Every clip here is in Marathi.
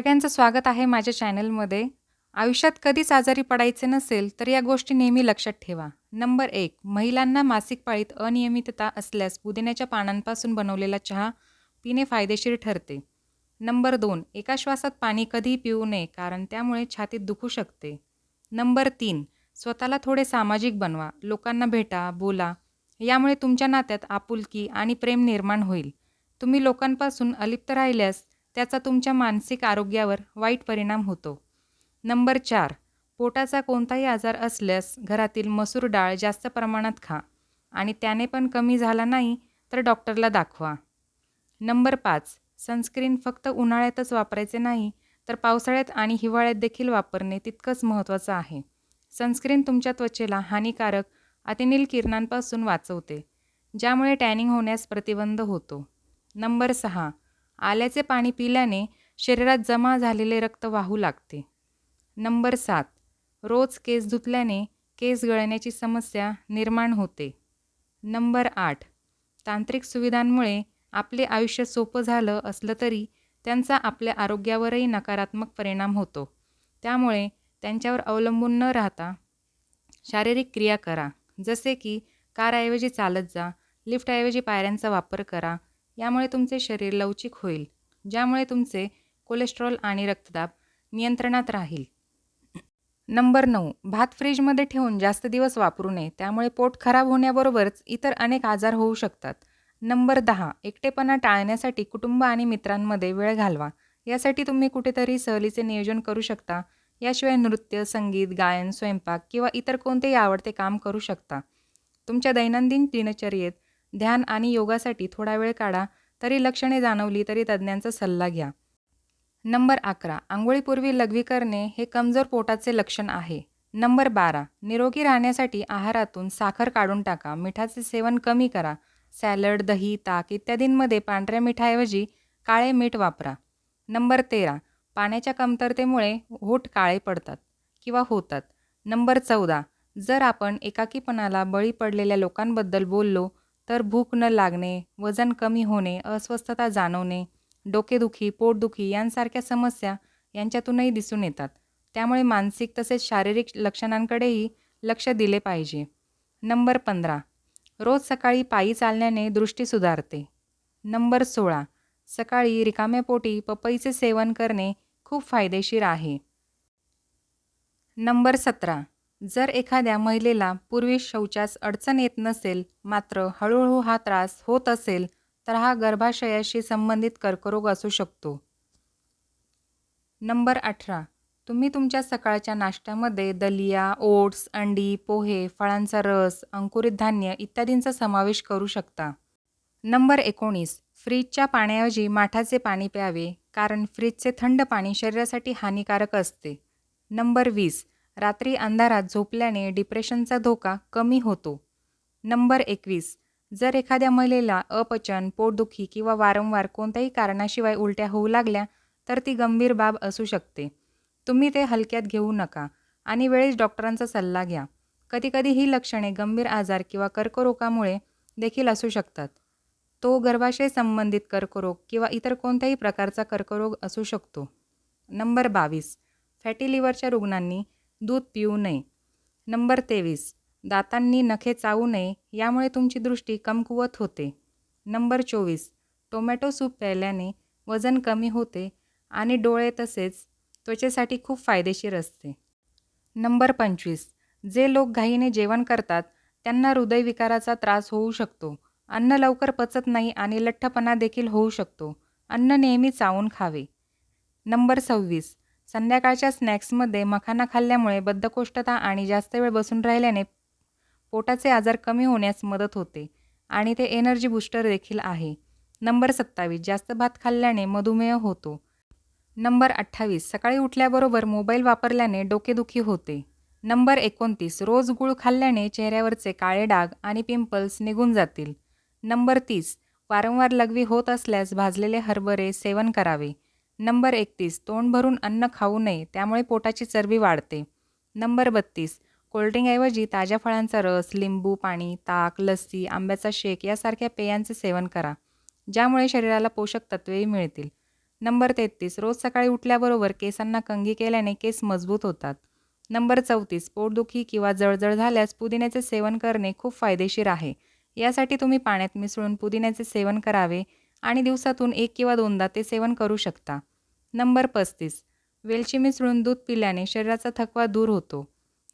सगळ्यांचं स्वागत आहे माझ्या चॅनलमध्ये. आयुष्यात कधीच आजारी पडायचे नसेल तर या गोष्टी नेहमी लक्षात ठेवा. नंबर एक महिलांना मासिक पाळीत अनियमितता असल्यास पुदिन्याच्या पानांपासून बनवलेला चहा पिणे फायदेशीर ठरते. नंबर दोन एका श्वासात पाणी कधीही पिऊ नये कारण त्यामुळे छातीत दुखू शकते. नंबर तीन स्वतःला थोडे सामाजिक बनवा. लोकांना भेटा बोला. यामुळे तुमच्या नात्यात आपुलकी आणि प्रेम निर्माण होईल. तुम्ही लोकांपासून अलिप्त राहिल्यास त्याचा तुमच्या मानसिक आरोग्यावर वाईट परिणाम होतो. नंबर चार पोटाचा कोणताही आजार असल्यास घरातील मसूर डाळ जास्त प्रमाणात खा आणि त्याने पण कमी झाला नाही तर डॉक्टरला दाखवा. नंबर पाच सनस्क्रीन फक्त उन्हाळ्यातच वापरायचे नाही तर पावसाळ्यात आणि हिवाळ्यात देखील वापरणे तितकंच महत्त्वाचं आहे. सनस्क्रीन तुमच्या त्वचेला हानिकारक अतिनील किरणांपासून वाचवते ज्यामुळे टॅनिंग होण्यास प्रतिबंध होतो. नंबर सहा आल्याचे पाणी पिल्याने शरीरात जमा झालेले रक्त वाहू लागते. नंबर सात. रोज केस धुतल्याने केस गळण्याची समस्या निर्माण होते. नंबर आठ. तांत्रिक सुविधांमुळे आपले आयुष्य सोपं झालं असलं तरी त्यांचा आपल्या आरोग्यावरही नकारात्मक परिणाम होतो. त्यामुळे त्यांच्यावर अवलंबून न राहता शारीरिक क्रिया करा. जसे की कारऐवजी चालत जा लिफ्टऐवजी पायऱ्यांचा वापर करा यामुळे तुमचे शरीर लवचिक होईल ज्यामुळे तुमचे कोलेस्ट्रॉल आणि रक्तदाब नियंत्रणात राहील. नंबर नऊ भात फ्रीजमध्ये ठेवून जास्त दिवस वापरू नये त्यामुळे पोट खराब होण्याबरोबरच इतर अनेक आजार होऊ शकतात. नंबर दहा एकटेपणा टाळण्यासाठी कुटुंब आणि मित्रांमध्ये वेळ घालवा. यासाठी तुम्ही कुठेतरी सहलीचे नियोजन करू शकता. याशिवाय नृत्य संगीत गायन स्वयंपाक किंवा इतर कोणतेही आवडते काम करू शकता. तुमच्या दैनंदिन दिनचर्येत ध्यान आणि योगासाठी थोडा वेळ काढा तरी लक्षणे जाणवली तरी तज्ज्ञांचा सल्ला घ्या. नंबर अकरा. आंघोळीपूर्वी लघवी करणे हे कमजोर पोटाचे लक्षण आहे. नंबर बारा. निरोगी राहण्यासाठी आहारातून साखर काढून टाका मिठाचे सेवन कमी करा सॅलड दही ताक इत्यादींमध्ये पांढऱ्या मिठाऐवजी काळे मीठ वापरा. नंबर तेरा. पाण्याच्या कमतरतेमुळे होठ काळे पडतात किंवा होतात. नंबर चौदा. जर आपण एकाकीपणाला बळी पडलेल्या लोकांबद्दल बोललो तर भूक न लागणे वजन कमी होणे अस्वस्थता जाणवणे डोकेदुखी पोटदुखी यांसारख्या समस्या यांच्यातूनही दिसून येतात. त्यामुळे मानसिक तसेच शारीरिक लक्षणांकडेही लक्ष दिले पाहिजे. नंबर पंधरा. रोज सकाळी पायी चालण्याने दृष्टी सुधारते. नंबर सोळा. सकाळी रिकाम्या पोटी पपईचे सेवन करणे खूप फायदेशीर आहे. नंबर सतरा. जर एखाद्या महिलेला पूर्वी शौचास अडचण येत नसेल मात्र हळूहळू हा त्रास होत असेल तर हा गर्भाशयाशी संबंधित कर्करोग असू शकतो. नंबर अठरा. तुम्ही तुमच्या सकाळच्या नाश्त्यामध्ये दलिया ओट्स अंडी पोहे फळांचा रस अंकुरित धान्य इत्यादींचा समावेश करू शकता. नंबर एकोणीस. फ्रीजच्या पाण्याऐवजी माठाचे पाणी प्यावे कारण फ्रीजचे थंड पाणी शरीरासाठी हानिकारक असते. नंबर वीस. रात्री अंधारात झोपल्याने डिप्रेशनचा धोका कमी होतो. नंबर एकवीस. जर एखाद्या महिलेला अपचन पोटदुखी किंवा वारंवार कोणत्याही कारणाशिवाय उलट्या होऊ लागल्या तर ती गंभीर बाब असू शकते. तुम्ही ते हलक्यात घेऊ नका आणि वेळेस डॉक्टरांचा सल्ला घ्या. कधीकधी ही लक्षणे गंभीर आजार किंवा कर्करोगामुळे देखील असू शकतात. तो गर्भाशय संबंधित कर्करोग किंवा इतर कोणत्याही प्रकारचा कर्करोग असू शकतो. नंबर बावीस. फॅटी लिव्हरच्या रुग्णांनी दूध पिऊ नये. नंबर तेवीस. दातांनी नखे चावू नये यामुळे तुमची दृष्टी कमकुवत होते. नंबर चोवीस. टोमॅटो सूप प्यायल्याने वजन कमी होते आणि डोळे तसेच त्वचेसाठी खूप फायदेशीर असते. नंबर पंचवीस. जे लोक घाईने जेवण करतात त्यांना हृदयविकाराचा त्रास होऊ शकतो. अन्न लवकर पचत नाही आणि लठ्ठपणा देखील होऊ शकतो. अन्न नेहमी चावून खावे. नंबर सव्वीस. संध्याकाळच्या स्नॅक्समध्ये मखाना खाल्ल्यामुळे बद्धकोष्ठता आणि जास्त वेळ बसून राहिल्याने पोटाचे आजार कमी होण्यास मदत होते आणि ते एनर्जी बूस्टर देखील आहे. नंबर सत्तावीस जास्त भात खाल्ल्याने मधुमेह होतो. नंबर अठ्ठावीस सकाळी उठल्याबरोबर मोबाईल वापरल्याने डोकेदुखी होते. नंबर एकोणतीस रोज गूळ खाल्ल्याने चेहऱ्यावरचे काळे डाग आणि पिंपल्स निघून जातील. नंबर तीस वारंवार लघवी होत असल्यास भाजलेले हरभरे सेवन करावे. नंबर एकतीस तोंड भरून अन्न खाऊ नये त्यामुळे पोटाची चरबी वाढते. नंबर बत्तीस कोल्ड्रिंकऐवजी ताज्या फळांचा रस लिंबू पाणी ताक लस्सी आंब्याचा शेक यासारख्या पेयांचे सेवन करा ज्यामुळे शरीराला पोषक तत्वेही मिळतील. नंबर तेहतीस रोज सकाळी उठल्याबरोबर केसांना कंगी केल्याने केस मजबूत होतात. नंबर चौतीस पोटदुखी किंवा जळजळ झाल्यास पुदिन्याचे सेवन करणे खूप फायदेशीर आहे. यासाठी तुम्ही पाण्यात मिसळून पुदिन्याचे सेवन करावे आणि दिवसातून एक किंवा दोनदा ते सेवन करू शकता. नंबर पस्तीस. वेलची मिसळून दूध पिल्याने शरीराचा थकवा दूर होतो.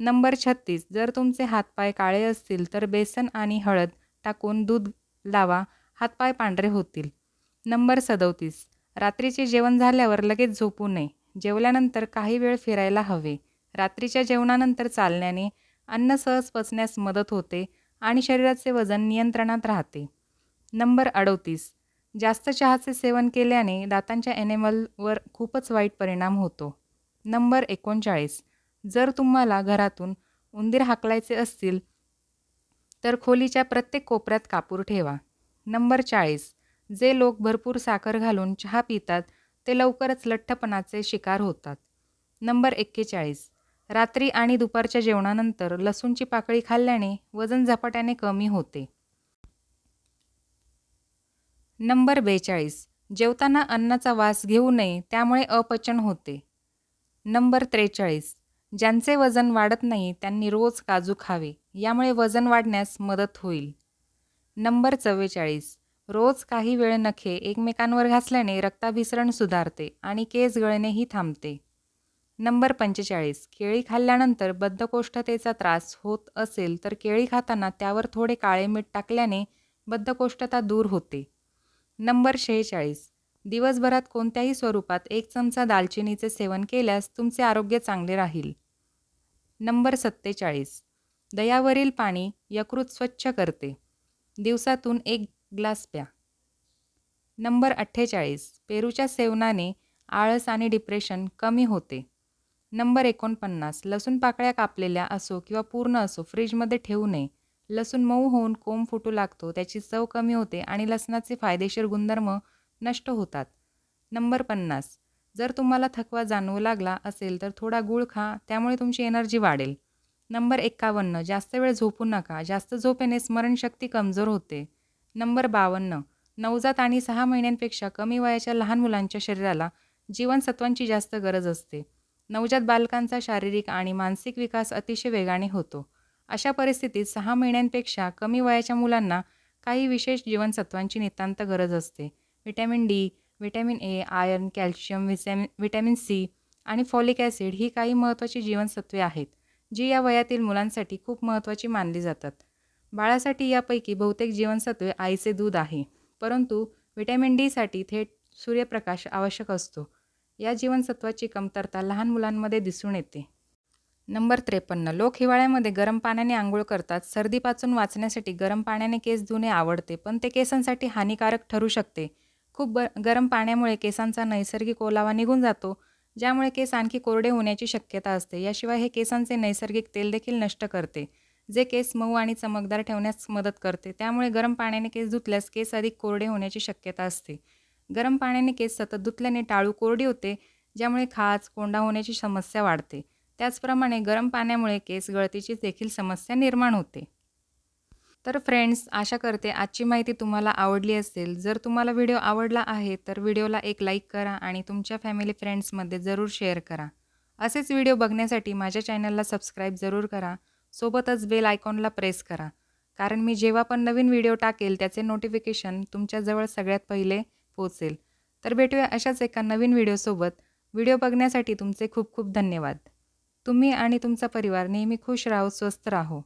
नंबर छत्तीस. जर तुमचे हातपाय काळे असतील तर बेसन आणि हळद टाकून दूध लावा हातपाय पांढरे होतील. नंबर सदोतीस. रात्रीचे जेवण झाल्यावर लगेच झोपू नये. जेवल्यानंतर काही वेळ फिरायला हवे. रात्रीच्या जेवणानंतर चालण्याने अन्न सहज पचण्यास मदत होते आणि शरीराचे वजन नियंत्रणात राहते. नंबर अडोतीस. जास्त चहाचे सेवन केल्याने दातांच्या एनेमलवर खूपच वाईट परिणाम होतो. नंबर एकोणचाळीस. जर तुम्हाला घरातून उंदीर हाकलायचे असतील तर खोलीच्या प्रत्येक कोपऱ्यात कापूर ठेवा. नंबर चाळीस. जे लोक भरपूर साखर घालून चहा पितात ते लवकरच लठ्ठपणाचे शिकार होतात. नंबर एक्केचाळीस. रात्री आणि दुपारच्या जेवणानंतर लसूणची पाकळी खाल्ल्याने वजन झपाट्याने कमी होते. नंबर बेचाळीस. जेवताना अन्नाचा वास घेऊ नये त्यामुळे अपचन होते. नंबर त्रेचाळीस. ज्यांचे वजन वाढत नाही त्यांनी रोज काजू खावे. यामुळे वजन वाढण्यास मदत होईल. नंबर चव्वेचाळीस. रोज काही वेळ नखे एकमेकांवर घासल्याने रक्ताभिसरण सुधारते आणि केस गळणेही थांबते. नंबर पंचेचाळीस. केळी खाल्ल्यानंतर बद्धकोष्ठतेचा त्रास होत असेल तर केळी खाताना त्यावर थोडे काळे मीठ टाकल्याने बद्धकोष्ठता दूर होते. नंबर शेहेचाळीस. दिवसभरात कोणत्याही स्वरूपात एक चमचा दालचिनीचे सेवन केल्यास तुमचे आरोग्य चांगले राहील. नंबर सत्तेचाळीस. दयावरील पाणी यकृत स्वच्छ करते. दिवसातून एक ग्लास प्या. नंबर अठ्ठेचाळीस. पेरूच्या सेवनाने आळस आणि डिप्रेशन कमी होते. नंबर एकोणपन्नास. लसूण पाकळ्या कापलेल्या असो किंवा पूर्ण असो फ्रीजमध्ये ठेवू नये. लसूण मऊ होऊन कोंब फुटू लागतो त्याची चव कमी होते आणि लसणाचे फायदेशीर गुणधर्म नष्ट होतात. नंबर पन्नास. जर तुम्हाला थकवा जाणवू लागला असेल तर थोडा गूळ खा त्यामुळे तुमची एनर्जी वाढेल. नंबर एक्कावन्न. जास्त वेळ झोपू नका. जास्त झोपेने स्मरणशक्ती कमजोर होते. नंबर बावन्न. नवजात आणि सहा महिन्यांपेक्षा कमी वयाच्या लहान मुलांच्या शरीराला जीवनसत्वांची जास्त गरज असते. नवजात बालकांचा शारीरिक आणि मानसिक विकास अतिशय वेगाने होतो. अशा परिस्थितीत सहा महिन्यांपेक्षा कमी वयाच्या मुलांना काही विशेष जीवनसत्वांची नितांत गरज असते. Vitamin D vitamin A iron calcium vitamin vitamin C आणि फॉलिक ॲसिड ही काही महत्त्वाची जीवनसत्वे आहेत जी या वयातील मुलांसाठी खूप महत्त्वाची मानली जातात. बाळासाठी यापैकी बहुतेक जीवनसत्वे आईचे दूध आहे परंतु व्हिटॅमिन डीसाठी थेट सूर्यप्रकाश आवश्यक असतो. या जीवनसत्वाची कमतरता लहान मुलांमध्ये दिसून येते. नंबर त्रेपन्न. लोक हिवाळ्यामध्ये गरम पाण्याने आंघोळ करतात. सर्दीपासून वाचण्यासाठी गरम पाण्याने केस धुणे आवडते पण ते केसांसाठी हानिकारक ठरू शकते. खूप ब गरम पाण्यामुळे केसांचा नैसर्गिक ओलावा निघून जातो ज्यामुळे केस आणखी कोरडे होण्याची शक्यता असते. याशिवाय हे केसांचे नैसर्गिक तेल देखील नष्ट करते जे केस मऊ आणि चमकदार ठेवण्यास मदत करते. त्यामुळे गरम पाण्याने केस धुतल्यास केस अधिक कोरडे होण्याची शक्यता असते. गरम पाण्याने केस सतत धुतल्याने टाळू कोरडी होते ज्यामुळे खाज कोंडा होण्याची समस्या वाढते. त्याचप्रमाणे गरम पाण्यामुळे केस गळतीची देखील समस्या निर्माण होते. तर फ्रेंड्स आशा करते आजची माहिती तुम्हाला आवडली असेल. जर तुम्हाला व्हिडिओ आवडला आहे तर व्हिडिओला एक लाईक करा आणि तुमच्या फॅमिली फ्रेंड्समध्ये जरूर शेअर करा. असेच व्हिडिओ बघण्यासाठी माझ्या चॅनलला सबस्क्राईब जरूर करा. सोबतच बेल आयकॉनला प्रेस करा. कारण मी जेव्हा पण नवीन व्हिडिओ टाकेल त्याचे नोटिफिकेशन तुमच्याजवळ सगळ्यात पहिले पोचेल तर भेटूया अशाच एका नवीन व्हिडिओसोबत. व्हिडिओ बघण्यासाठी तुमचे खूप खूप धन्यवाद. तुम्ही आणि तुमचा परिवार नेहमी खुश राहो स्वस्थ राहो.